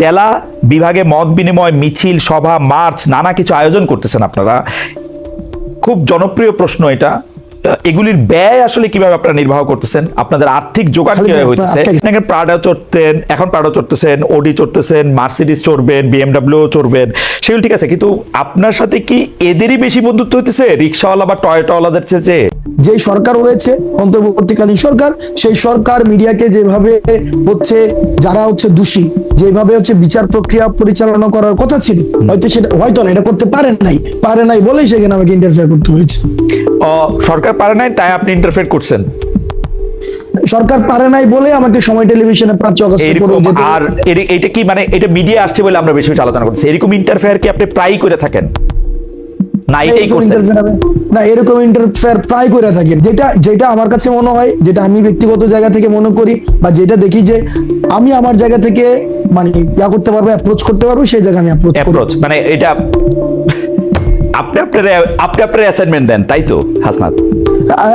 জেলা বিভাগে মত বিনিময়, মিছিল, সভা, মার্চ নানা কিছু আয়োজন করতেছেন আপনারা। খুব জনপ্রিয় প্রশ্ন এটা। এগুলির ব্যয় আসলে কীভাবে আপনারা নির্বাহ করতেছেন? আপনাদের আর্থিক খালি কীভাবে হইতেছে? আপনাকে- প্রাডা চড়তেন এখন প্রাডা চড়তেছেন ওডি চড়তেছেন মার্সিডিজ চড়বেন বিএমডাব্লিউ চড়বেন সেগুলো ঠিক আছে কিন্তু আপনার সাথে কি এদেরই বেশি বন্ধুত্ব হইতেছে? রিক্সাওয়ালা বা টয়টাওয়ালাদের চেয়ে যেই সরকার হয়েছে অন্তর্বর্তীকালীন সরকার সেই সরকার মিডিয়াকে যেভাবে হচ্ছে যারা হচ্ছে দোষী যেভাবে হচ্ছে বিচার প্রক্রিয়া পরিচালনা করার কথা ছিল হয়তো সেটা হয়তো না এটা করতে পারেন নাই পারে নাই বলেই সেখানে আমাকে ইন্টারফেয়ার করতে হয়েছে। ও, সরকার পারে নাই তাই আপনি ইন্টারফেয়ার করছেন। সরকার পারে নাই বলে আমাকে সময় টেলিভিশনে পাঁচ অগস্ট আর এটা কি মানে এটা মিডিয়া আসছে বলে আমরা বেশি বেশি আলোচনা করছি এরকম ইন্টারফেয়ার কি আপনি প্রায় করে থাকেন? না এটাই করছেন। না এরকম ইন্টারফেয়ার প্রায় করে থাকি। যেটা যেটা আমার কাছে মনে হয় যেটা আমি ব্যক্তিগত জায়গা থেকে মনে করি বা যেটা দেখি যে আমি আমার জায়গা থেকে মানে ইয়া করতে পারব অ্যাপ্রোচ করতে পারব সেই জায়গায় আমি অ্যাপ্রোচ মানে এটা আপনি আপনার আপনি আপনার অ্যাসাইনমেন্ট দেন তাই তো হাসনাত?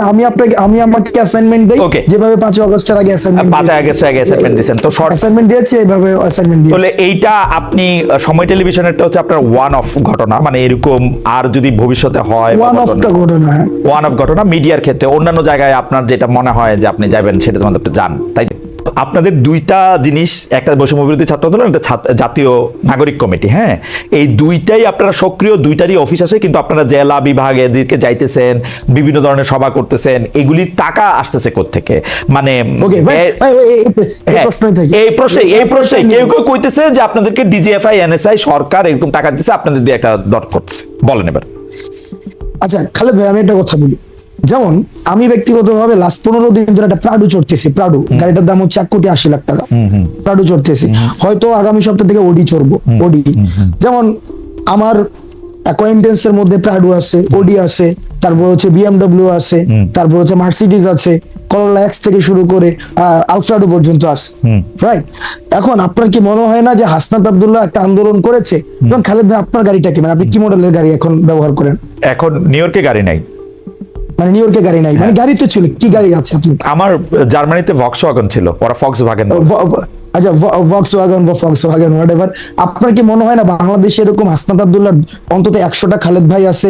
আমি আপনাকে আমি আমাকে অ্যাসাইনমেন্ট দেই. যেভাবে আগস্টের আগে অ্যাসাইনমেন্ট পাঁচ আগস্ট আগে অ্যাসাইনমেন্ট দিয়েছেন তো শর্ট অ্যাসাইনমেন্ট দিয়েছি এইভাবে অ্যাসাইনমেন্ট দিয়েছি। তাহলে এইটা আপনি সময় টেলিভিশনেরটা হচ্ছে আপনার ওয়ান অফ ঘটনা মানে এরকম আর যদি ভবিষ্যতে হয় ওয়ান অফ দ্য ঘটনা। হ্যাঁ। ওয়ান অফ ঘটনা মিডিয়ার ক্ষেত্রে অন্যান্য জায়গায় আপনার যেটা মনে হয় যে আপনি যাবেন সেটা তোমাদের যান তাই তো? আপনাদের দুইটা জিনিস একটা বৈষম্য বিরোধী ছাত্র আন্দোলন একটা জাতীয় নাগরিক কমিটি হ্যাঁ? এই দুইটাই আপনারা সক্রিয় দুইটারই অফিস আছে কিন্তু আপনারা জেলা বিভাগ এদিকে যাইতেছেন বিভিন্ন ধরনের সভা করতেছেন এগুলির টাকা আসতেছে কোত্থেকে? মানে ওকে ভাই এ- ভাই, ওই- এই- এই হ্যাঁ, থাকে। এই প্রশ্নে এই প্রশ্নে কেউ কেউ কইতেছে যে আপনাদেরকে ডিজিএফআই এনএসআই সরকার এরকম টাকা দিচ্ছে আপনাদের দিয়ে একটা দর করতেছে। বলেন এবার। আচ্ছা খালেদ ভাই আমি একটা কথা বলি। যেমন আমি ব্যক্তিগতভাবে লাস্ট পনেরো দিন ধরে একটা প্রাডু চড়তেছি। প্রাডু গাড়িটার দাম হচ্ছে এক কোটি আশি লাখ টাকা। প্রাডু চড়তেছি। হয়তো আগামী সপ্তাহ থেকে ওডি চড়বো ওডি যেমন আমার অ্যাকোয়েন্টেন্স এর মধ্যে প্রাডু আছে ওডি আছে তারপর হচ্ছে বিএমডব্লিউ আছে তারপর হচ্ছে মার্সিডিজ আছে করোলা এক্স থেকে শুরু করে আলফ্রাডো পর্যন্ত আছে। রাইট এখন আপনার কি মনে হয় না যে হাসনাত আব্দুল্লাহ একটা আন্দোলন করেছে? যেমন খালেদ ভাই আপনার গাড়িটা কি? মানে আপনি কি মডেলের গাড়ি এখন ব্যবহার করেন? এখন নিউ ইয়র্কে গাড়ি নাই। মানে নিউ ইয়র্কে গাড়ি নাই। মানে গাড়ি তো ছিল কি গাড়ি আছে আমার জার্মানিতে ভক্স ওয়াগন ছিল ওরা ফক্স ভাগেন আচ্ছা ভক্স ওয়াগন বা ফক্স ওয়াগন হোয়াট এভার আপনার কি মনে হয় না বাংলাদেশে এরকম হাসনাত আব্দুল্লাহ অন্তত একশোটা খালেদ ভাই আছে?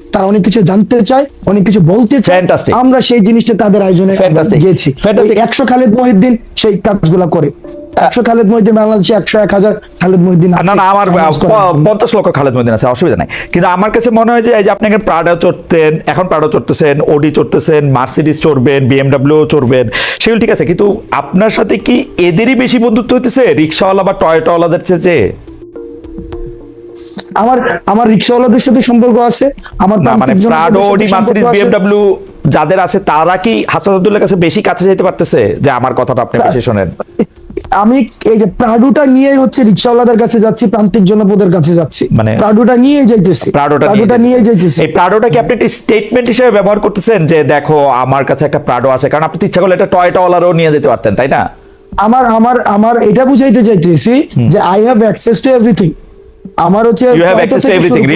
তারা অনেক কিছু জানতে চায় অনেক কিছু বলতে চায়। আমরা সেই জিনিসটা তাদের আয়োজনে. গিয়েছি। একশো খালেদ মহিউদ্দিন সেই কাজগুলা করে। একশো খালেদ মহিউদ্দিন বাংলাদেশে একশো এক হাজার খালেদ মহিউদ্দিন না না আমার পঞ্চাশ লক্ষ খালেদ আছে অসুবিধা নাই। কিন্তু আমার কাছে মনে হয় যে এই যে আপনি এখন প্রাডা চড়তেন এখন প্রাডা চড়তেছেন ওডি চড়তেছেন মার্সিডিজ চড়বেন বিএমডাব্লিউ চড়বেন সেগুলো ঠিক আছে। কিন্তু আপনার সাথে কি এদেরই বেশি বন্ধুত্ব হইতেছে? রিক্সাওয়ালা বা টয়টাওয়ালাদের চেয়ে আমার আমার রিক্সাওয়ালাদের সাথে সম্পর্ক আছে আমার মানে প্রাডো সম্পর্ক মার্সিডিজ। বিএমডাব্লিউ যাদের আছে তারা কি হাসান আব্দুল্লাহ কাছে বেশি কাছে যেতে পারতেছে? যে আমার কথাটা আপনি বেশি শোনেন। আমি এই যে প্রাডুটা নিয়ে হচ্ছে রিক্সাওয়ালাদের কাছে যাচ্ছি প্রান্তিক জনপদের কাছে যাচ্ছি। মানে- প্রাডুটা নিয়ে যাইতেছি। প্রাডোটা প্রাডুটা নিয়ে যাইতেছি। এই প্রাডোটা কি আপনি একটা স্টেটমেন্ট হিসেবে ব্যবহার করতেছেন যে দেখো আমার কাছে একটা প্রাডো আছে কারণ আপনি ইচ্ছা করলে একটা টয়টা টয়টাওয়ালারও নিয়ে যেতে পারতেন তাই না? আমার আমার আমার এটা বুঝাইতে চাইতেছি যে I have access to everything আমার হচ্ছে You have কত access to থেকে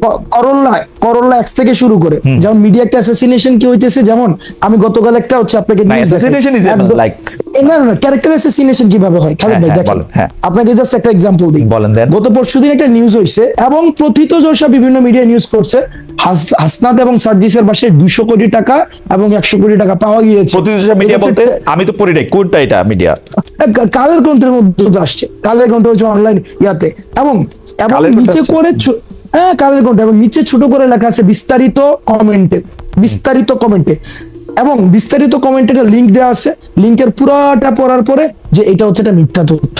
করল্লা করল্লা এক্স থেকে শুরু করে। যেমন মিডিয়া একটা অ্যাসাসিনেশন কি হইতেছে? যেমন আমি গতকাল একটা হচ্ছে আপনাকে না, না না ক্যারেক্টার অ্যাসাসিনেশন কীভাবে হয়? খালেদ হ্যাঁ, ভাই হ্যাঁ, দেখেন। হ্যাঁ। আপনাকে জাস্ট একটা এক্সাম্পল দিই। বলেন। গত পরশুদিন একটা নিউজ এবং প্রথিত যশা বিভিন্ন মিডিয়া নিউজ করছে। হাস- হাসনাত এবং সার্জিসের পাশে দুশো কোটি টাকা এবং একশো কোটি টাকা পাওয়া গিয়েছে। মিডিয়া বলতে আমি তো পড়ি নাই কোনটা এটা মিডিয়া কালের কণ্ঠের মধ্যে আসছে। কালের কণ্ঠ হচ্ছে অনলাইন ইয়াতে। এবং এবং নিচে করে হ্যাঁ কালের কণ্ঠ। এবং নিচে ছোট করে লেখা আছে বিস্তারিত কমেন্টে বিস্তারিত কমেন্টে এবং বিস্তারিত কমেন্টে লিঙ্ক দেওয়া আছে। লিঙ্কের পুরোটা পড়ার পরে যে এটা হচ্ছে একটা মিথ্যা তথ্য।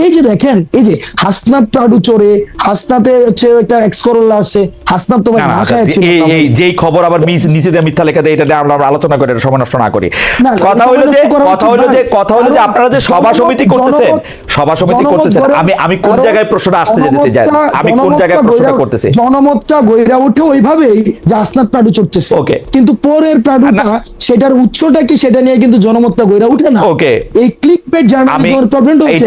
এই যে দেখেন এই যে হাসনাত প্রাডু চোরে হাসনাতে হচ্ছে একটা এক্স করোলা আছে হাসনাত তো ভাই না, ছিল এই এই যেই খবর আবার মিস- নিচে দিয়ে মিথ্যা লেখা দেয় এটা দিয়ে আমরা আলোচনা করি এটা সময় নষ্ট না করি। কথা হলো যে কথা হলো যে কথা হলো যে আপনারা যে সভা সমিতি করতেছেন সভা সমিতি করতেছেন আমি আমি কোন জায়গায় প্রশ্নটা আসতে যেতেছি আমি কোন জায়গায় প্রশ্নটা করতেছি। জনমতটা গইরা উঠে ওইভাবেই যে আসনাত প্রাডু চড়তেছে। Okay. কিন্তু পরের প্রাডুটা। সেটার উৎসটা কি সেটা নিয়ে কিন্তু জনমতটা গইরা উঠে না। ওকে। এই ক্লিক আমি জার্নালিজমের প্রবলেমটা হচ্ছে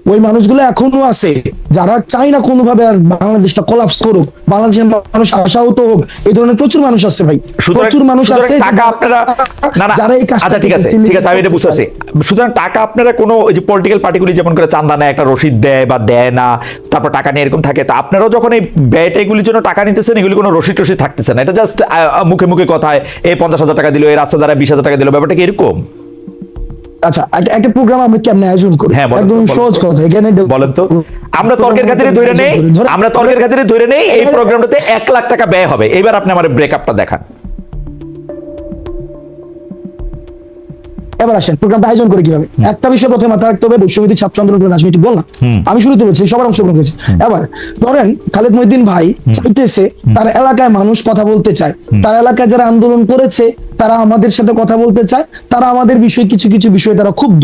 ওই মানুষগুলো এখনও আছে যারা চাই না কোনোভাবে আর বাংলাদেশটা কোলাপস করুক বাংলাদেশের মানুষ আশাহত হোক এই ধরনের প্রচুর মানুষ আছে ভাই। প্রচুর মানুষ আছে টাকা আপনারা না না। যারা এই কাজটা আচ্ছা ঠিক আছে। ঠিক আছে আমি এটা বুঝতে পারছি। সুতরাং টাকা আপনারা কোনো ওই যে পলিটিক্যাল পার্টিগুলি যেমন করে চান্দা নেয় একটা রসিদ দেয় বা দেয় না তারপর টাকা নিয়ে এরকম থাকে তা আপনারাও যখন এই ব্যয়টা এগুলির জন্য টাকা নিতেছেন এগুলি কোনো রসিদ টসিদ থাকতেছে না। এটা জাস্ট মুখে মুখে কথায় এই পঞ্চাশ হাজার টাকা দিল এই রাস্তা দ্বারা বিশ হাজার টাকা দিল ব্যাপারটা কি এরকম? আচ্ছা একটা- প্রোগ্রাম আমরা কেমনে আয়োজন করি হ্যাঁ, একদম সহজ কথা এখানে বলেন তো। আমরা তর্কের খাতিরে ধরে নেই আমরা তর্কের খাতিরে ধরে নেই এই প্রোগ্রামটাতে এক লাখ টাকা ব্যয় হবে। এবার আপনি আমার ব্রেকআপটা দেখান। এবার আসেন প্রোগ্রামটা আয়োজন করে কীভাবে? একটা বিষয় প্রথমে মাথায় রাখতে হবে বৈষম্যবিধি ছাত্র আন্দোলন রাজনীতি বললাম। আমি শুরুতে বলছি সবার অংশগ্রহণ করেছে। এবার ধরেন খালেদ মহিদ্দিন ভাই চাইতেছে তার এলাকায় মানুষ কথা বলতে চায়। তার এলাকায় যারা আন্দোলন করেছে তারা আমাদের সাথে কথা বলতে চায়। তারা আমাদের বিষয়ে কিছু কিছু বিষয়ে তারা ক্ষুব্ধ।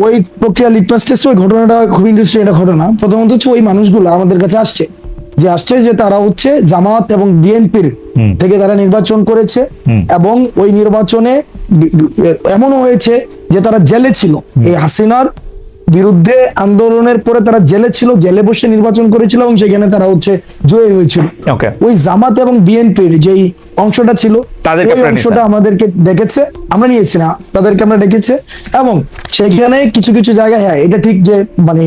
ওই প্রক্রিয়া লিটমাস টেস্ট ওই ঘটনাটা খুব ইন্টারেস্টিং একটা ঘটনা। প্রথমত হচ্ছে ওই মানুষগুলো আমাদের কাছে আসছে। যে আসছে যে তারা হচ্ছে জামাত এবং বিএনপির থেকে তারা নির্বাচন করেছে এবং ওই নির্বাচনে এমনও হয়েছে যে তারা জেলে ছিল। এই হাসিনার বিরুদ্ধে আন্দোলনের পরে তারা জেলে ছিল জেলে বসে নির্বাচন করেছিল এবং সেখানে তারা হচ্ছে জয়ী হয়েছিল। ওই জামাত এবং বিএনপির যেই অংশটা ছিল ওই অংশটা আমাদেরকে ডেকেছে আমরা নিয়েছি না তাদেরকে আমরা ডেকেছে এবং সেখানে কিছু কিছু জায়গায় হ্যাঁ এটা ঠিক যে মানে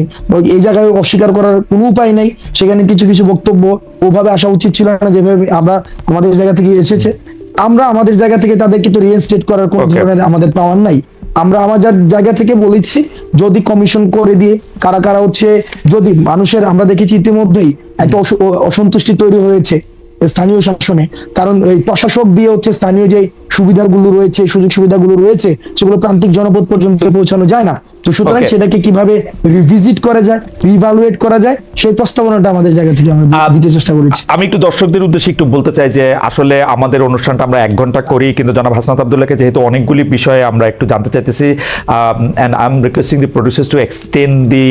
এই জায়গায় অস্বীকার করার কোনো উপায় নাই সেখানে কিছু কিছু বক্তব্য ওভাবে আসা উচিত ছিল না যেভাবে আমরা আমাদের জায়গা থেকে এসেছে। আমরা আমাদের জায়গা থেকে তাদেরকে তো রিইনস্টেট করার কোনো ধরনের আমাদের পাওয়ার নাই। আমরা আমাদের জায়গা থেকে বলেছি, যদি কমিশন করে দিয়ে, কারা কারা হচ্ছে, যদি মানুষের, আমরা দেখেছি ইতিমধ্যেই একটা অস- অসন্তুষ্টি তৈরি হয়েছে স্থানীয় শাসনে। কারণ এই প্রশাসক দিয়ে হচ্ছে স্থানীয় যে সুবিধাগুলো রয়েছে সুযোগ সুবিধাগুলো রয়েছে সেগুলো প্রান্তিক জনপদ পর্যন্ত পৌঁছানো যায় না। তো সুতরাং সেটাকে কীভাবে রিভিজিট করা যায় রিভালুয়েট করা যায় সেই প্রস্তাবনাটা আমাদের জায়গা থেকে আমরা দিতে চেষ্টা করেছি। আমি একটু দর্শকদের উদ্দেশ্যে একটু বলতে চাই যে আসলে আমাদের অনুষ্ঠানটা আমরা এক ঘণ্টা করি কিন্তু জনাব হাসনাত আবদুল্লাহকে যেহেতু অনেকগুলি বিষয়ে আমরা একটু জানতে চাইতেছি and I am requesting the producers to extend the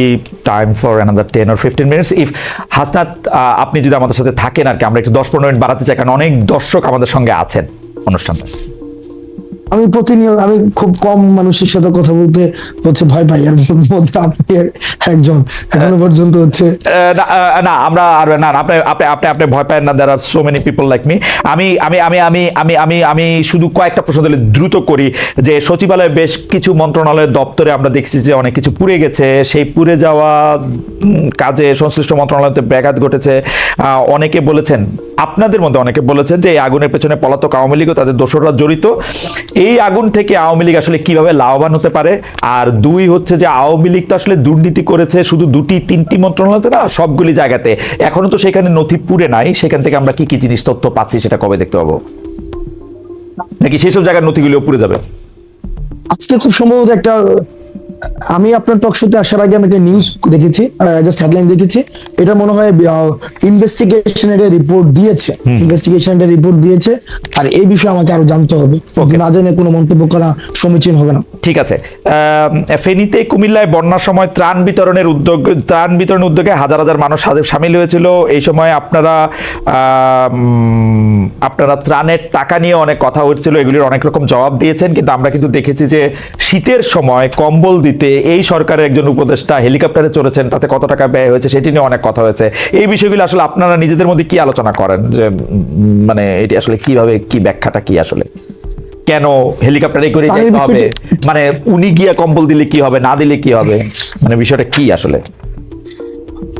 time for another ten or fifteen minutes if Hasnat আপনি যদি আমাদের সাথে থাকেন আর কি আমরা একটু দশ পনেরো মিনিট বাড়াতে চাই কারণ অনেক দর্শক আমাদের সঙ্গে আছেন অনুষ্ঠানটা আমি প্রতিনিয়ত আমি খুব কম মানুষের সাথে কথা বলতে হচ্ছে ভয় পাই। আর মধ্যে আপনি একজন। এখনও পর্যন্ত হচ্ছে না, আমরা আর না আপনি আপনি আপনি আপনি ভয় পান না। There are so many people like me আমি আমি আমি আমি আমি আমি আমি শুধু কয়েকটা প্রশ্ন দিলে দ্রুত করি। যে সচিবালয়ে বেশ কিছু মন্ত্রণালয়ের দপ্তরে আমরা দেখছি যে অনেক কিছু পুড়ে গেছে। সেই পুড়ে যাওয়া কাজে সংশ্লিষ্ট মন্ত্রণালয়তে ব্যাঘাত ঘটেছে। অনেকে বলেছেন আপনাদের মধ্যে অনেকে বলেছেন যে এই আগুনের পেছনে পলাতক আওয়ামী লীগ তাদের দোসররা জড়িত। এই আগুন থেকে আওয়ামী লীগ আসলে কীভাবে লাভবান হতে পারে? আর দুই হচ্ছে যে আওয়ামী লীগ তো আসলে দুর্নীতি করেছে শুধু দুটি, তিনটি মন্ত্রণালয়তে না, সবগুলি জায়গাতে। এখনও তো সেখানে নথি পুরে নাই, সেখান থেকে আমরা কি কি জিনিস তথ্য পাচ্ছি সেটা কবে দেখতে পাবো? নাকি সেসব জায়গার নথিগুলো পুরে যাবে? আজকে খুব সম্ভবত একটা আমি আপনার টক শোতে আসার আগে আমি একটা নিউজ দেখেছি জাস্ট হেডলাইন দেখেছি। এটা মনে হয় ইনভেস্টিগেশনের রিপোর্ট দিয়েছে। ইনভেস্টিগেশনের রিপোর্ট দিয়েছে। আর এই বিষয়ে আমাকে আরও জানতে হবে। Okay. না জেনে কোনো মন্তব্য করা সমীচীন হবে না। ঠিক আছে। ফেনীতে কুমিল্লায় বন্যার সময় ত্রাণ বিতরণের উদ্যোগ ত্রাণ বিতরণের উদ্যোগে হাজার হাজার মানুষ সামিল হয়েছিল। এই সময় আপনারা আপনারা ত্রাণের টাকা নিয়ে অনেক কথা হচ্ছিল। এগুলির অনেক রকম জবাব দিয়েছেন। কিন্তু আমরা কিন্তু দেখেছি যে শীতের সময় কম্বল দিতে এই সরকারের একজন উপদেষ্টা হেলিকপ্টারে চড়েছেন তাতে কত টাকা ব্যয় হয়েছে সেটি নিয়ে অনেক কথা হয়েছে। এই বিষয়গুলো আসলে আপনারা নিজেদের মধ্যে কি আলোচনা করেন? যে মানে এটি আসলে কীভাবে কি ব্যাখ্যাটা কি আসলে? কেন হেলিকপ্টারে করে যেতে হবে? মানে উনি গিয়া কম্বল দিলে কি হবে না দিলে কি হবে? মানে বিষয়টা কি আসলে?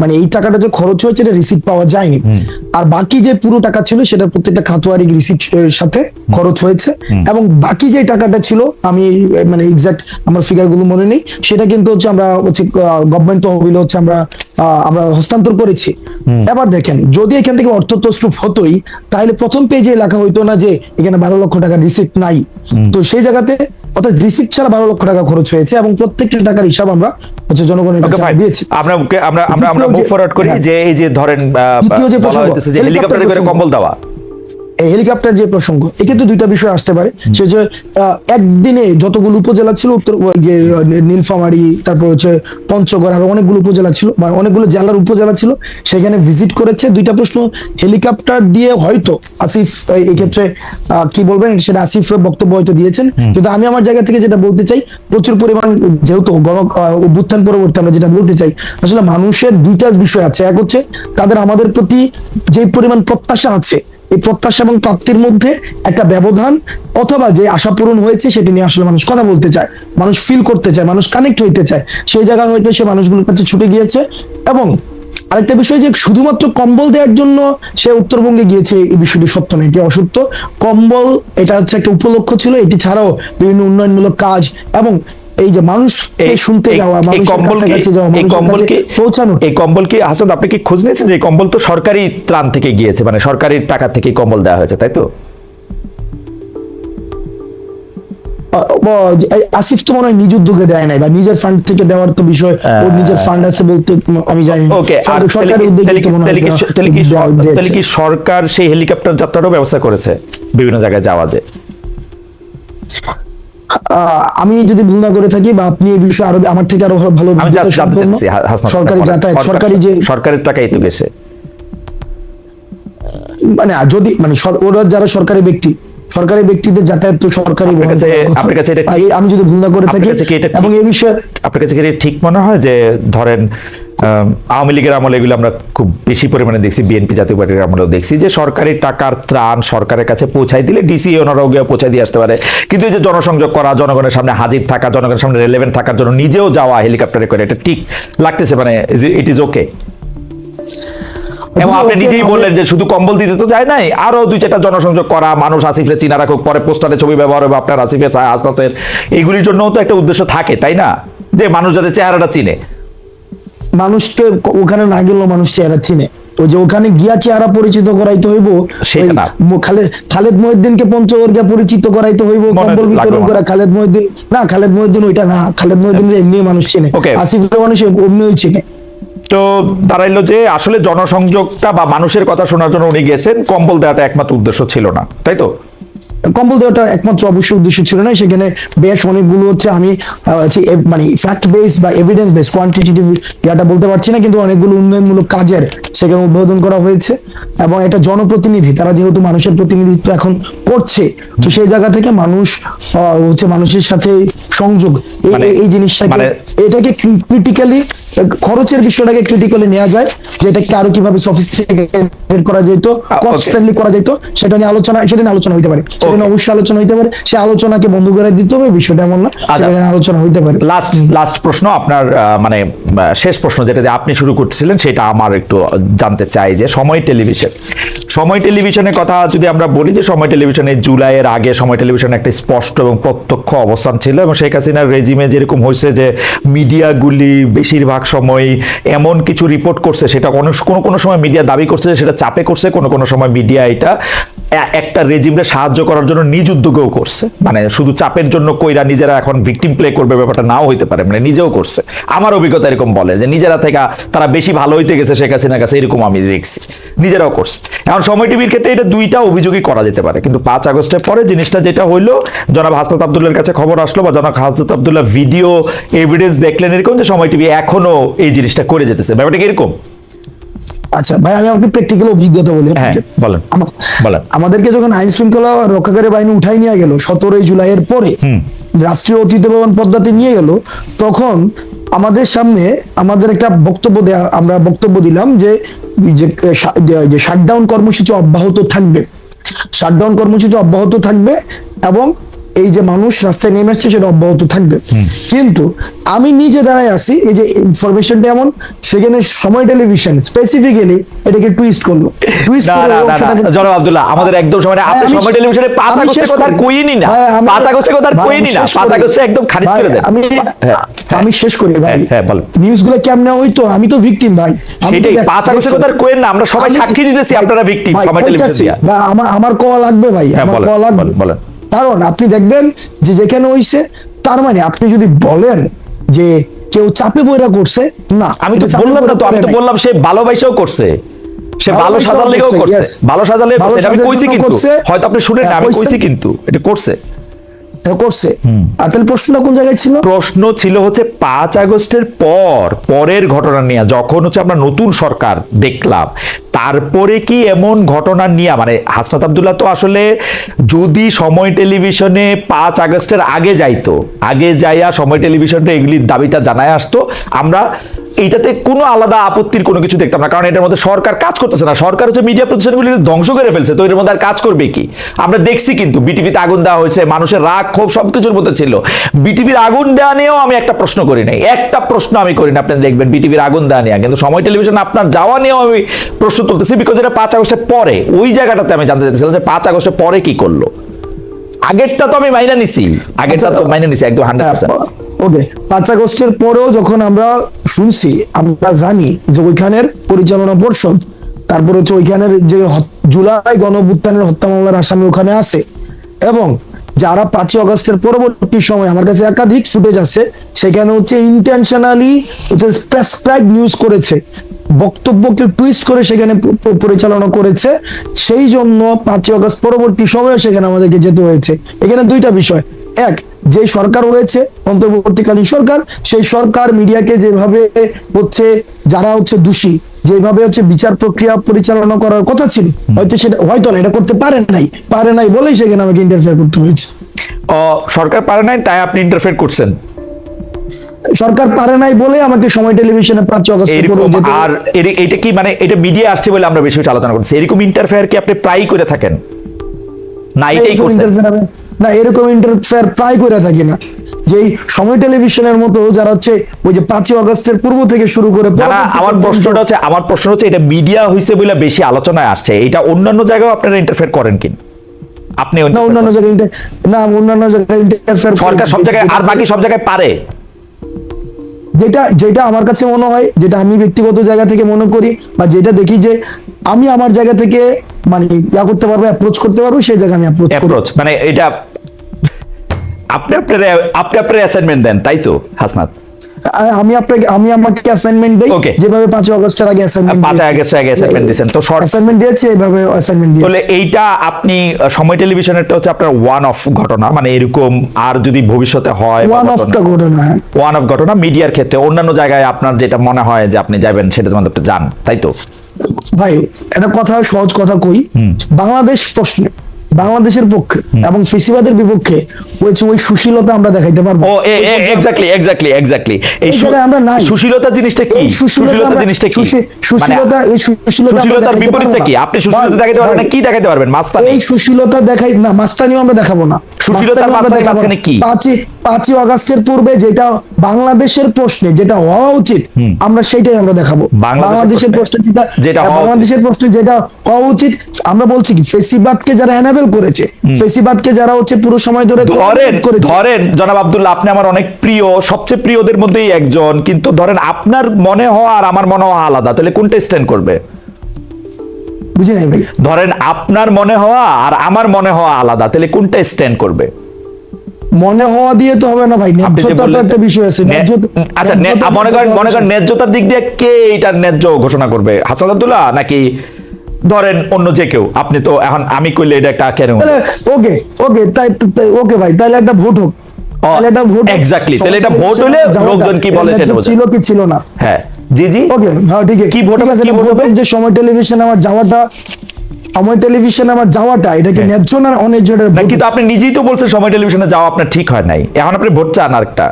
মানে এই টাকাটা যে খরচ হয়েছে এটা রিসিপ্ট পাওয়া যায়নি। আর বাকি যে পুরো টাকা ছিল সেটা প্রত্যেকটা খাতোয়ারি রিসিপ্ট সাথে খরচ হয়েছে। এবং বাকি যে টাকাটা ছিল আমি মানে এক্সাক্ট আমার ফিগারগুলো মনে নেই সেটা কিন্তু হচ্ছে আমরা হচ্ছে গভর্নমেন্ট তহবিলে হচ্ছে আমরা আমরা হস্তান্তর করেছি। এবার দেখেন যদি এখান থেকে অর্থ তসরুপ হতোই তাহলে প্রথম পেজে লেখা হইতো না যে এখানে বারো লক্ষ টাকা রিসিপ্ট নাই। তো সেই জায়গাতে অর্থাৎ রিসিপ্ট ছাড়া বারো লক্ষ টাকা খরচ হয়েছে এবং প্রত্যেকটা টাকার হিসাব আমরা হচ্ছে জনগণের কাছে দিয়েছি আমরা আমরা আমরা মুভ ফরওয়ার্ড করি। যে এই যে ধরেন দ্বিতীয় যে প্রসঙ্গ, হেলিকপ্টারে করে কম্বল দেওয়া। এই হেলিকপ্টার যে প্রসঙ্গ এক্ষেত্রে দুইটা বিষয় আসতে পারে। সে যে একদিনে যতগুলো উপজেলা ছিল উত্তর যে নীলফামারী তারপর হচ্ছে পঞ্চগড় আরও অনেকগুলো উপজেলা ছিল মানে অনেকগুলো জেলার উপজেলা ছিল সেখানে ভিজিট করেছে। দুইটা প্রশ্ন হেলিকপ্টার দিয়ে হয়তো আসিফ আহ, এই ক্ষেত্রে আহ, কি বলবেন সেটা আসিফ বক্তব্য হয়তো দিয়েছেন। কিন্তু আমি আমার জায়গা থেকে যেটা বলতে চাই প্রচুর পরিমাণ যেহেতু গণ অভ্যুত্থান পরবর্তী আমরা যেটা বলতে চাই আসলে মানুষের দুইটা বিষয় আছে। এক হচ্ছে তাদের আমাদের প্রতি যে পরিমাণ প্রত্যাশা আছে এই প্রত্যাশা এবং প্রাপ্তির মধ্যে একটা ব্যবধান অথবা যে আশা পূরণ হয়েছে সেটি নিয়ে আসলে মানুষ কথা বলতে চায়, মানুষ ফিল করতে চায়, মানুষ কানেক্ট হইতে চায়। সেই জায়গায় হয়তো সে মানুষগুলোর কাছে ছুটে গিয়েছে এবং আরেকটা বিষয় যে শুধুমাত্র কম্বল দেওয়ার জন্য সে উত্তরবঙ্গে গিয়েছে, এই বিষয়টি সত্য নয়, এটি অসত্য। কম্বল, এটা হচ্ছে একটা উপলক্ষ ছিল, এটি ছাড়াও বিভিন্ন উন্নয়নমূলক কাজ এবং এই যে মানুষ এই- শুনতে যাওয়া এই মানুষের কম্বল কি- কাছাকাছি যাওয়া এই মানুষের কম্বল কাছে কি- পৌঁছানো। এই কম্বল কি হাসান আপনি কি খোঁজ নিয়েছেন যে কম্বল তো সরকারি ত্রাণ থেকে গিয়েছে? মানে সরকারি টাকা থেকে কম্বল দেওয়া হয়েছে তাই তো? আসিফ তো মনে হয় নিজ উদ্যোগে দেয় নাই বা নিজের ফান্ড থেকে দেওয়ার তো বিষয় ওর নিজের ফান্ড আছে বলতে আমি জানি ওকে আর সরকার- সরকারি উদ্যোগে তো কি- মনে হয় তাহলে সরকার সেই হেলিকপ্টার যাত্রারও ব্যবস্থা করেছে বিভিন্ন জায়গায় যাওয়া যায় আমি যদি ভুল না করে থাকি বা আপনি এই বিষয়ে আরও আমার থেকে আরও ভালো সরকারি যাতায়াত সরকারি যে সরকারের টাকাই তো গেছে মানে যদি মানে ওরা যারা সরকারি ব্যক্তি সরকারি ব্যক্তিদের যাতায়াত তো সরকারি আপনার কাছে- এটা আমি যদি ভুল না করে থাকি? এবং এই বিষয়ে আপনার কাছে ঠিক মনে হয় যে ধরেন আওয়ামী লীগের আমলে এগুলো আমরা খুব বেশি পরিমাণে দেখছি, বিএনপি জাতীয় পার্টির আমলেও দেখছি যে সরকারি টাকার ত্রাণ সরকারের কাছে পৌঁছাই দিলে ডিসি ওনারাও গিয়ে পৌঁছাই দিয়ে আসতে পারে। কিন্তু এই যে জনসংযোগ করা, জনগণের সামনে হাজির থাকা, জনগণের সামনে রেলেভেন্ট থাকার জন্য নিজেও যাওয়া হেলিকপ্টারে করে, এটা ঠিক লাগতেছে মানে ইট ইজ ওকে এবং আপনি নিজেই বললেন যে শুধু কম্বল দিতে তো যায় নাই, আরও দুই চারটা জনসংযোগ করা, মানুষ আসিফের চিনা রাখুক, পরে পোস্টারে ছবি ব্যবহার হবে আপনার আসিফের সায়া এইগুলির জন্য তো একটা উদ্দেশ্য থাকে, তাই না? যে মানুষ যাতে চেহারাটা চিনে। মানুষকে ওখানে না গেলেও মানুষ চেহারা চিনে। তো যে ওখানে গিয়া চেহারা পরিচিত করাইতে হইব খালেদ মহিউদ্দিনকে পঞ্চগড় পরিচিত করাইতে হইব কম্বল বিতরণ করা। খালেদ মহিউদ্দিন না খালেদ মহিউদ্দিন ওইটা না খালেদ মহিউদ্দিন এমনি মানুষ চিনে. আসিফের মানুষ এমনিও চিনে। তো দাঁড়াইলো যে আসলে জনসংযোগটা বা মানুষের কথা শোনার জন্য উনি গেছেন কম্বল দেওয়াটা একমাত্র উদ্দেশ্য ছিল না তাই তো? কম্বল দেওয়াটা একমাত্র অবশ্য উদ্দেশ্য ছিল না সেখানে বেশ অনেকগুলো হচ্ছে আমি মানে ফ্যাক্ট বেস বা এভিডেন্স বেস কোয়ান্টিটেটিভ ইয়াটা বলতে পারছি না কিন্তু অনেকগুলো উন্নয়নমূলক কাজের সেখানে উদ্বোধন করা হয়েছে এবং এটা জনপ্রতিনিধি তারা যেহেতু মানুষের প্রতিনিধিত্ব এখন করছে তো সেই জায়গা থেকে মানুষ আহ, হচ্ছে মানুষের সাথে সংযোগ এই- মানে- জিনিসটাকে মানে- এটাকে ক্রিটিক্যালি খরচের বিষয়টাকে ক্রিটিক্যালি নেওয়া যায় যে এটাকে আরও কীভাবে সফিস্টিকেটেড করা যেত কস্ট ফ্রেন্ডলি করা যেত সেটা নিয়ে আলোচনা সেটা নিয়ে আলোচনা হইতে পারে। সেটা নিয়ে অবশ্যই আলোচনা হইতে পারে। সে আলোচনাকে বন্ধ করে দিতে হবে বিষয়টা এমন না আচ্ছা। সেটা নিয়ে আলোচনা হইতে পারে। লাস্ট লাস্ট প্রশ্ন আপনার মানে শেষ প্রশ্ন যেটা দিয়ে আপনি শুরু করতেছিলেন সেটা আমার একটু জানতে চাই যে সময় টেলিভিশন। সময় টেলিভিশনের কথা যদি আমরা বলি যে সময় টেলিভিশনে জুলাইয়ের আগে সময় টেলিভিশনে একটা স্পষ্ট এবং প্রত্যক্ষ অবস্থান ছিল এবং শেখ হাসিনার রেজিমে যেরকম হয়েছে যে মিডিয়াগুলি বেশিরভাগ সময় এমন কিছু রিপোর্ট করছে, সেটা কোনো কোনো সময় মিডিয়া দাবি করছে সেটা চাপে করছে, কোনো কোনো সময় মিডিয়া এটা একটা রেজিমকে সাহায্য করার জন্য নিজ উদ্যোগেও করছে। মানে শুধু চাপের জন্য কইরা নিজেরা এখন ভিকটিম প্লে করবে ব্যাপারটা নাও হইতে পারে মানে নিজেও করছে। আমার অভিজ্ঞতা এরকম বলে যে নিজেরা থেকে তারা বেশি ভালো হইতে গেছে, শেখ হাসিনার কাছে এরকম আমি দেখছি। নিজেরাও করছে। এখন সময় টিভির ক্ষেত্রে এটা দুইটা অভিযোগই করা যেতে পারে, কিন্তু পাঁচ আগস্টের পরে জিনিসটা যেটা হইল, জনাব হাসনাত আবদুল্লার কাছে খবর আসলো বা জনাব হাসনাত আবদুল্লাহ ভিডিও এভিডেন্স দেখলেন এরকম যে সময় টিভি এখনও এই জিনিসটা করে যেতেছে। ব্যাপারটা কি এরকম? আচ্ছা ভাই আমি আপনাকে প্র্যাকটিক্যাল অভিজ্ঞতা বলি। হ্যাঁ বলেন বলেন। আমাদেরকে যখন আইন শৃঙ্খলা রক্ষাকারী বাহিনী উঠাই নিয়ে গেল সতেরোই জুলাইয়ের পরে রাষ্ট্রীয় অতিথি ভবন পদ্মাতে নিয়ে গেল তখন আমাদের সামনে আমাদের একটা বক্তব্য দেয়া আমরা বক্তব্য দিলাম যে যে শা- যে- যে শাটডাউন কর্মসূচি অব্যাহত থাকবে। শাটডাউন কর্মসূচি অব্যাহত থাকবে এবং এই যে মানুষ রাস্তায় নেমে আসছে সেটা অব্যাহত থাকবে। কিন্তু আমি নিজে দাঁড়ায় আছি এই যে ইনফরমেশনটা এমন সেখানে সময় টেলিভিশন স্পেসিফিক্যালি এটাকে টুইস্ট করল। টুইস্ট করে জনাব আব্দুল্লাহ আমাদের একদম সময় আপনি আমি সময় শেষ- টেলিভিশনে পাঁচ আমি আগস্টের কথা। কইনি না পাঁচ আগস্টের কথা কইনি না শেষ পাঁচ আগস্টে একদম খারিজ করে দেন। আমি হ্যাঁ, আমি শেষ করি ভাই। হ্যাঁ, হ্যাঁ, বলেন। নিউজগুলো কেমনে হইতো আমি তো ভিকটিম ভাই। সেটাই পাঁচ আগস্টের কথা আর কইেন না আমরা সবাই সাক্ষী দিতেছি আপনারা ভিকটিম সময় টেলিভিশন দিয়া আমার আমার কল লাগবে ভাই হ্যাঁ, আমার কল লাগবে। বলেন। কারণ আপনি দেখবেন যে যেখানে হইছে তার মানে আপনি যদি বলেন যে কেউ চাপে বইরা করছে না আমি তো বললাম না তো আমি তো বললাম সে ভালোবাসাও করছে। সে ভালো সাজার লেগেও করছে, ভালো সাজার লেগে করছে আমি কইছি কিন্তু। হয়তো আপনি শুনেন না হ্যাঁ, আমি কইছি কিন্তু এটা করছে। করছে। আর তাহলে প্রশ্নটা কোন জায়গায় ছিল? প্রশ্ন ছিল হচ্ছে পাঁচ আগস্টের পর পরের ঘটনা নিয়ে যখন হচ্ছে আমরা নতুন সরকার দেখলাম তারপরে কি এমন ঘটনা নিয়ে মানে হাসনাত আবদুল্লাহ তো আসলে যদি সময় টেলিভিশনে পাঁচ আগস্টের আগে যাইতো আগে যাইয়া সময় টেলিভিশনটা এগুলির দাবিটা জানায় আসতো আমরা এইটাতে কোনো আলাদা আপত্তির কোনো কিছু দেখতাম না, কারণ এটার মধ্যে সরকার কাজ করতেছে না। সরকার হচ্ছে মিডিয়া প্রতিষ্ঠানগুলি ধ্বংস করে ফেলছে, তো এর মধ্যে আর কাজ করবে কি? আমরা দেখছি কিন্তু বিটিভিতে আগুন দেওয়া হয়েছে, মানুষের রাগ, ক্ষোভ সবকিছুর মধ্যে ছিল। বিটিভির আগুন দেওয়া নিয়েও আমি একটা প্রশ্ন করি নাই। একটা প্রশ্ন আমি করি না আপনি দেখবেন বিটিভির আগুন দেওয়া নিয়ে। কিন্তু সময় টেলিভিশন আপনার যাওয়া নিয়েও আমি প্রশ্ন তুলতেছি বিকজ এটা পাঁচ আগস্টের পরে, ওই জায়গাটাতে আমি জানতে চাইছিলাম যে পাঁচ আগস্টের পরে কি করল। আগেরটা তো আমি মাইনা নিছি, আগেরটা তো মাইনা নিছি, একদম হান্ড্রেড পার্সেন্ট ওকে, পাঁচ আগস্টের পরেও যখন আমরা শুনছি, আমরা জানি যে ওইখানের পরিচালনা পর্ষদ, তারপর হচ্ছে ওইখানের যে জুলাই গণভুত্থানের হত্যা মামলার আসামি ওখানে আছে। এবং যারা পাঁচই আগস্টের পরবর্তী সময় আমার কাছে একাধিক ফুটেজ আছে, সেখানে হচ্ছে ইন্টেনশনালি হচ্ছে প্রেসক্রাইব নিউজ করেছে, বক্তব্যকে টুইস্ট করে সেখানে পরিচালনা করেছে। সেই জন্য পাঁচই আগস্ট পরবর্তী সময়ে সেখানে আমাদেরকে যেতে হয়েছে। এখানে দুইটা বিষয়। এক যে সরকার হয়েছে অন্তর্বর্তীকালীন সরকার সেই সরকার মিডিয়াকে যেভাবে হচ্ছে যারা হচ্ছে দোষী যেভাবে হচ্ছে বিচার প্রক্রিয়া পরিচালনা করার কথা ছিল হয়তো সেটা হয়তো না এটা করতে পারেন নাই পারে নাই বলেই সেখানে আমাকে ইন্টারফেয়ার করতে হয়েছে। সরকার পারে নাই তাই আপনি ইন্টারফেয়ার করছেন? সরকার পারে নাই বলে আমাকে সময় টেলিভিশনে পাঁচ অগস্ট আর এটা কি মানে এটা মিডিয়া আসছে বলে আমরা বেশি বেশি আলোচনা করছি এরকম ইন্টারফেয়ার কি আপনি প্রায়ই করে থাকেন? না এটাই করছেন? না এরকম ইন্টারফেয়ার প্রায় করে থাকি না। যে সময় টেলিভিশনের মতো যারা হচ্ছে ওই যে পাঁচই অগস্টের পূর্ব থেকে শুরু করে আমার প্রশ্নটা হচ্ছে আমার প্রশ্ন হচ্ছে এটা মিডিয়া হয়েছে বলে বেশি আলোচনায় আসছে। এটা অন্যান্য জায়গায় আপনারা ইন্টারফেয়ার করেন কিনা? আপনি না অন্যান্য জায়গায় না অন্যান্য জায়গায় ইন্টারফেয়ার সরকার সব জায়গায় আর বাকি সব জায়গায় পারে। যেটা যেটা আমার কাছে মনে হয়, যেটা আমি ব্যক্তিগত জায়গা থেকে মনে করি বা যেটা দেখি যে আমি আমার জায়গা থেকে মানে ইয়া করতে পারব অ্যাপ্রোচ করতে পারব, সেই জায়গা আমি অ্যাপ্রোচ অ্যাপ্রোচ মানে এটা আপনি আপনার আপনি আপনার অ্যাসাইনমেন্ট দেন, তাই তো, হাসনাত? আমি আপনাকে আমি আমাকে অ্যাসাইনমেন্ট দেই যেভাবে পাঁচই অগস্টের আগে অ্যাসাইনমেন্ট পাঁচ আগস্ট আগে অ্যাসাইনমেন্ট দিয়েছেন। তো শর্ট অ্যাসাইনমেন্ট দিয়েছি এইভাবে অ্যাসাইনমেন্ট তাহলে এইটা আপনি সময় টেলিভিশনেরটা হচ্ছে আপনার ওয়ান অফ ঘটনা মানে এরকম আর যদি ভবিষ্যতে হয় ওয়ান অফ দ্য ঘটনা। হ্যাঁ। ওয়ান অফ ঘটনা মিডিয়ার ক্ষেত্রে। অন্যান্য জায়গায় আপনার যেটা মনে হয় যে আপনি যাবেন সেটা তোমাদের একটু যান তাই তো? ভাই একটা কথা সহজ কথা কই। বাংলাদেশ প্রশ্নে বাংলাদেশের পক্ষে এবং ফেসিবাদের বিপক্ষে ওই ওই সুশীলতা আমরা দেখাইতে পারব। ও এক্স্যাক্টলি এক্স্যাক্টলি এক্স্যাক্টলি এই আমরা নাই। সুশীলতা জিনিসটা কি? সুশীলতা সুশীলতা জিনিসটা কি? মানে সুশীলতা এই সুশীলতা সুশীলতার বিপরীতটা কি? আপনি সুশীলতা দেখাতে পারবেন না কি দেখাতে পারবেন? মাস্তানি। এই সুশীলতা দেখাই না মাস্তানিও আমরা দেখাবো না। সুশীলতার মাস্তানিও আমরা মাঝখানে- দেখাবো না। মাঝখানে কি? পাঁচই পাঁচই অগাস্টের পূর্বে যেটা বাংলাদেশের প্রশ্নে যেটা হওয়া উচিত আমরা সেটাই আমরা দেখাবো বাংলাদেশের বাংলাদেশের প্রশ্নে প্রশ্নে যেটা যেটা হওয়া উচিত। বাংলাদেশের প্রশ্নে যেটা হওয়া উচিত আমরা বলছি কি ফেসিবাদকে যারা এনাবেল করেছে ফেসিবাদকে যারা হচ্ছে পুরো সময় ধরে ধরেন ধরেন জনাব আব্দুল্লাহ আপনি আমার অনেক প্রিয় সবচেয়ে প্রিয়দের মধ্যেই একজন কিন্তু ধরেন আপনার মনে হওয়া আর আমার মনে হওয়া আলাদা তাহলে কোনটা স্ট্যান্ড করবে বুঝি নাই ভাই? ধরেন আপনার মনে হওয়া আর আমার মনে হওয়া আলাদা তাহলে কোনটা স্ট্যান্ড করবে? মনে হওয়া দিয়ে তো হবে না ভাই ন্যায্যতা তো একটা বিষয় আছে আচ্ছা মনে করেন মনে করেন ন্যায্যতার দিক দিয়ে কে এটার ন্যায্য ঘোষণা করবে? হাসান আব্দুল্লাহ নাকি ধরেন অন্য যে কেউ? আপনি তো এখন আমি কইলে এটা একটা কেন ওকে ওকে তাই ওকে ভাই তাহলে একটা ভোট হোক। তাহলে একটা ভোট exactly, তাহলে এটা ভোট হলে লোকজন কি বলে সেটা ছিল কি ছিল না? হ্যাঁ। জি জি ওকে হ্যাঁ ঠিক আছে কি ভোট আছে ভোট ভোট হবে? যে সময় টেলিভিশনে আমার যাওয়াটা সময় টেলিভিশনে আমার যাওয়াটা এটা কি। ন্যায্য না অন্যায্য কিন্তু আপনি নিজেই তো বলছেন সময় টেলিভিশনে যাওয়া আপনার ঠিক হয় নাই। এখন আপনি ভোট চান আরেকটা।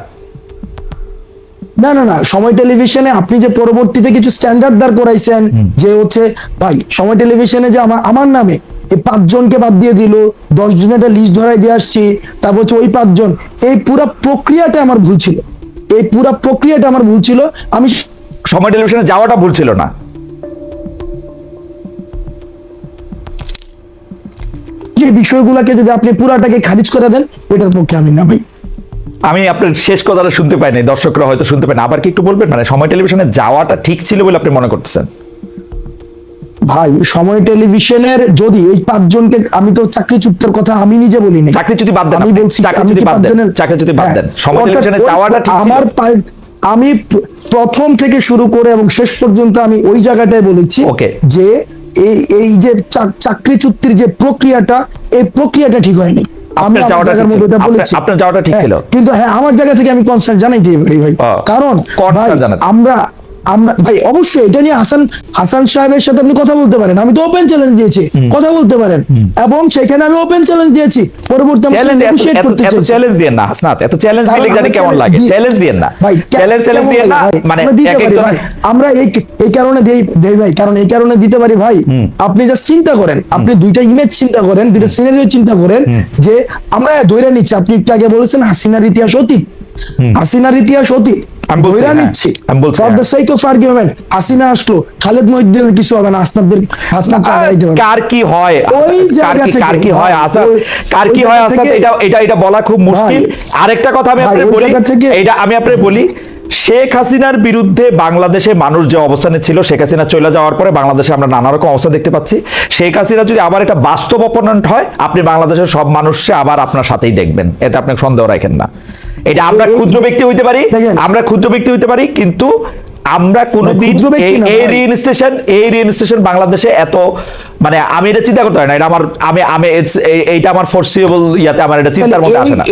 না না না সময় টেলিভিশনে আপনি যে পরবর্তীতে কিছু স্ট্যান্ডার্ড দাঁড় করাইছেন যে হচ্ছে ভাই সময় টেলিভিশনে যে আমার আমার নামে এই পাঁচজনকে বাদ দিয়ে দিল দশ জনের একটা লিস্ট ধরাই দিয়ে আসছি তারপর হচ্ছে ওই পাঁচজন এই পুরা প্রক্রিয়াটা আমার ভুল ছিল। এই পুরা প্রক্রিয়াটা আমার ভুল ছিল। আমি সময় টেলিভিশনে যাওয়াটা ভুল ছিল না। যে বিষয়গুলোকে যদি আপনি পুরাটাকে খারিজ করে দেন ওইটার পক্ষে আমি না ভাই। আমি আপনার শেষ কথাটা শুনতে পাইনি দর্শকরা হয়তো শুনতে পাইনি আবার কি একটু বলবেন? মানে সময় টেলিভিশনে যাওয়াটা ঠিক ছিল বলে আপনি মনে করতেছেন? ভাই সময় টেলিভিশনের যদি এই পাঁচজনকে আমি তো চাকরি চুক্তির কথা আমি নিজে বলিনি। চাকরি যদি বাদ দেন আমি বলছি চাকরি যদি বাদ দেন। চাকরি যদি বাদ দেন। সময় টেলিভিশনে যাওয়াটা ঠিক আমার আমি প্রথম থেকে শুরু করে এবং শেষ পর্যন্ত আমি ওই জায়গাটায় বলেছি ওকে যে এই এই যে চাকরি চুক্তির যে প্রক্রিয়াটা এই প্রক্রিয়াটা ঠিক হয়নি। আমি আমার জায়গার মধ্যে এটা বলেছি। আপনার যাওয়াটা ঠিক হ্যাঁ, ছিল। কিন্তু হ্যাঁ আমার জায়গা থেকে আমি কনসার্ন জানাই দিয়ে ভাই। কারণ আমরা আমরা ভাই অবশ্যই এটা নিয়ে হাসান হাসান সাহেবের সাথে আপনি কথা বলতে পারেন। আমি তো ওপেন চ্যালেঞ্জ দিয়েছি কথা বলতে পারেন। এবং সেখানে আমি ওপেন চ্যালেঞ্জ দিয়েছি পরবর্তী চ্যালেঞ্জ না হাসনাত। এত চ্যালেঞ্জ দিলে জানি কেমন লাগে। চ্যালেঞ্জ না। ভাই চ্যালেঞ্জ চ্যালেঞ্জ না মানে আমরা এই এই কারণে দেই দেই ভাই কারণ এই কারণে দিতে পারি ভাই। আপনি জাস্ট চিন্তা করেন। আপনি দুইটা ইমেজ চিন্তা করেন দুইটা সিনারিও চিন্তা করেন যে আমরা ধরে নিচ্ছি। আপনি একটু আগে বলেছেন হাসিনার ইতিহাস অতীত। হাসিনার ইতিহাস অতীত। আমি ধরে হ্যাঁ। নিচ্ছি। ফর দ্য হ্যাঁ। অফ আর্গুমেন্ট হাসিনা আসলো খালেদ মহিউদ্দিনের কিছু হবে না হাসনাদের হাসনাদ চালাই দেবেন কার কি হয়? ওই জায়গা কি কার কি হয়? ভাই, কার কি হয় জায়গা এটা এটা এটা বলা খুব মুশকিল। আরেকটা কথা আমি ভাই, আপনাকে বলি এটা আমি আপনাকে বলি শেখ হাসিনার বিরুদ্ধে বাংলাদেশে মানুষ যে অবস্থানে ছিল শেখ হাসিনা চলে যাওয়ার পরে বাংলাদেশে আমরা নানা রকম অবস্থা দেখতে পাচ্ছি। শেখ হাসিনা যদি আবার একটা বাস্তব অপোনেন্ট হয় আপনি বাংলাদেশের সব মানুষকে আবার আপনার সাথেই দেখবেন। এতে আপনি সন্দেহ রাখেন না। এটা আমরা ক্ষুদ্র ব্যক্তি হইতে পারি আমরা ক্ষুদ্র ব্যক্তি হইতে পারি কিন্তু আমরা কোনোদিন ক্ষুদ্র ব্যক্তি এই স্টেশন এই রিয়েল স্টেশন বাংলাদেশে এত মানে আমি এটা চিন্তা করতে পারি না এটা আমার আমি আমি এইটা আমার ফোর্সিবল ইয়াতে আমার এটা চিন্তার মধ্যে আসে না।